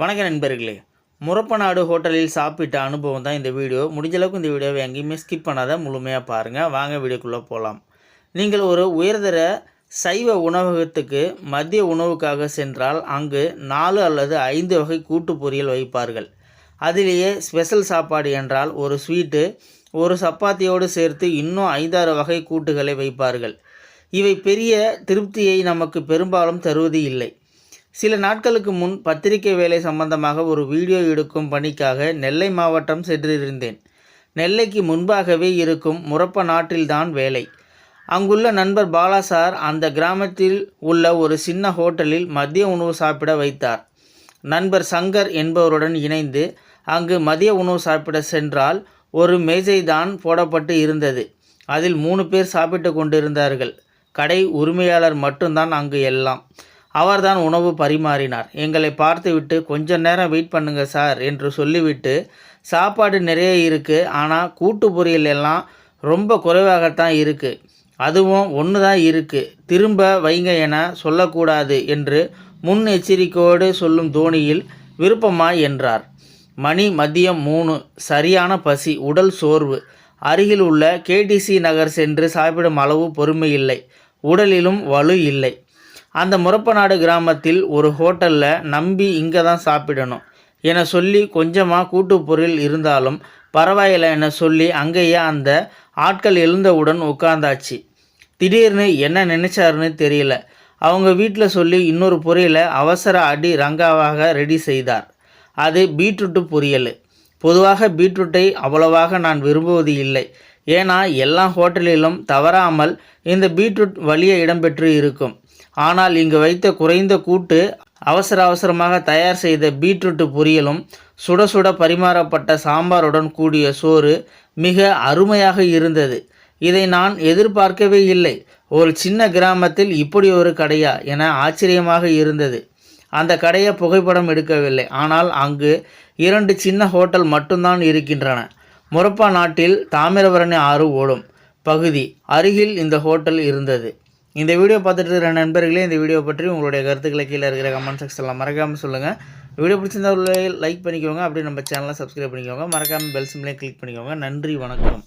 வணக்கம் நண்பர்களே. முரப்பநாடு ஹோட்டலில் சாப்பிட்ட அனுபவம் தான் இந்த வீடியோ. முடிஞ்சளவுக்கு இந்த வீடியோவை எங்கேயுமே ஸ்கிப் பண்ணாத முழுமையாக பாருங்கள் வாங்க வீடியோக்குள்ளே போகலாம் நீங்கள் ஒரு உயர்தர சைவ உணவகத்துக்கு மதிய உணவுக்காக சென்றால் அங்கு நாலு அல்லது ஐந்து வகை கூட்டு பொரியல் வைப்பார்கள். அதிலேயே ஸ்பெஷல் சாப்பாடு என்றால் ஒரு ஸ்வீட்டு ஒரு சப்பாத்தியோடு சேர்த்து இன்னும் ஐந்தாறு வகை கூட்டுகளை வைப்பார்கள். இவை பெரிய திருப்தியை நமக்கு பெரும்பாலும் தருவது இல்லை சில நாட்களுக்கு முன் பத்திரிகை வேலை சம்பந்தமாக ஒரு வீடியோ எடுக்கும் பணிக்காக நெல்லை மாவட்டம் சென்றிருந்தேன். நெல்லைக்கு முன்பாகவே இருக்கும் முரப்ப நாட்டில்தான் வேலை. அங்குள்ள நண்பர் பாலா சார் அந்த கிராமத்தில் உள்ள ஒரு சின்ன ஹோட்டலில் மதிய உணவு சாப்பிட வைத்தார். நண்பர் சங்கர் என்பவருடன் இணைந்து அங்கு மதிய உணவு சாப்பிட சென்றால் ஒரு மேஜைதான் போடப்பட்டு இருந்தது. அதில் மூணு பேர் சாப்பிட்டு கொண்டிருந்தார்கள். கடை உரிமையாளர் மட்டும்தான் அங்கு எல்லாம். அவர்தான் உணவு பரிமாறினார். எங்களை பார்த்துவிட்டு கொஞ்ச நேரம் வெயிட் பண்ணுங்க சார் என்று சொல்லிவிட்டு சாப்பாடு நிறைய இருக்குது ஆனால் கூட்டு பொரியல் எல்லாம் ரொம்ப குறைவாகத்தான் இருக்குது அதுவும் ஒன்று தான் இருக்குது திரும்ப வைங்க என சொல்லக்கூடாது என்று முன் எச்சரிக்கையோடு சொல்லும் தோனியில் விருப்பமா? என்றார். மணி மதியம் மூணு. சரியான பசி உடல் சோர்வு. அருகில் உள்ள கேடிசி நகர் சென்று சாப்பிடும் அளவு பொறுமை இல்லை. உடலிலும் வலு இல்லை. அந்த முரப்பநாடு கிராமத்தில் ஒரு ஹோட்டலில் நம்பி இங்கே தான் சாப்பிடணும். என சொல்லி கொஞ்சமாக கூட்டு பொருள் இருந்தாலும் பரவாயில்லை என சொல்லி அங்கேயே அந்த ஆட்கள் எழுந்தவுடன் உட்கார்ந்தாச்சு. திடீர்னு என்ன நினைச்சாருன்னு தெரியல. அவங்க வீட்டில் சொல்லி இன்னொரு பொரியலை அவசர அடி ரங்காவாக ரெடி செய்தார். அது பீட்ரூட்டு பொரியல். பொதுவாக பீட்ரூட்டை அவ்வளவாக நான் விரும்புவது இல்லை. ஏன்னா எல்லா ஹோட்டலிலும் தவறாமல் இந்த பீட்ரூட் வழியே இடம்பெற்று இருக்கும். ஆனால் இங்கு வைத்த குறைந்த கூட்டு அவசர அவசரமாக தயார் செய்த பீட்ரூட் பொரியலும் சுட சுட பரிமாறப்பட்ட சாம்பாருடன் கூடிய சோறு மிக அருமையாக இருந்தது. இதை நான் எதிர்பார்க்கவே இல்லை. ஒரு சின்ன கிராமத்தில் இப்படி ஒரு கடையா என ஆச்சரியமாக இருந்தது. அந்த கடையை புகைப்படம் எடுக்கவில்லை. ஆனால் அங்கு இரண்டு சின்ன ஹோட்டல் மட்டும்தான் இருக்கின்றன. முரப்பா நாட்டில் தாமிரபரணி ஆறு ஓடும் பகுதி அருகில் இந்த ஹோட்டல் இருந்தது. இந்த வீடியோ பார்த்துட்டு இருக்கிற நண்பர்களே இந்த வீடியோ பற்றி உங்களுடைய கருத்துக்களை கீழே இருக்கிற கமெண்ட் செக்ஷனில் மறக்காமல் சொல்லுங்கள் வீடியோ பிடிச்சிருந்தா லைக் பண்ணிக்கோங்க. அப்படியே நம்ம சேனலை சப்ஸ்கிரைப் பண்ணிக்கோங்க. மறக்காமல் பெல் சிம்லேயே கிளிக் பண்ணிக்கோங்க. நன்றி வணக்கம்.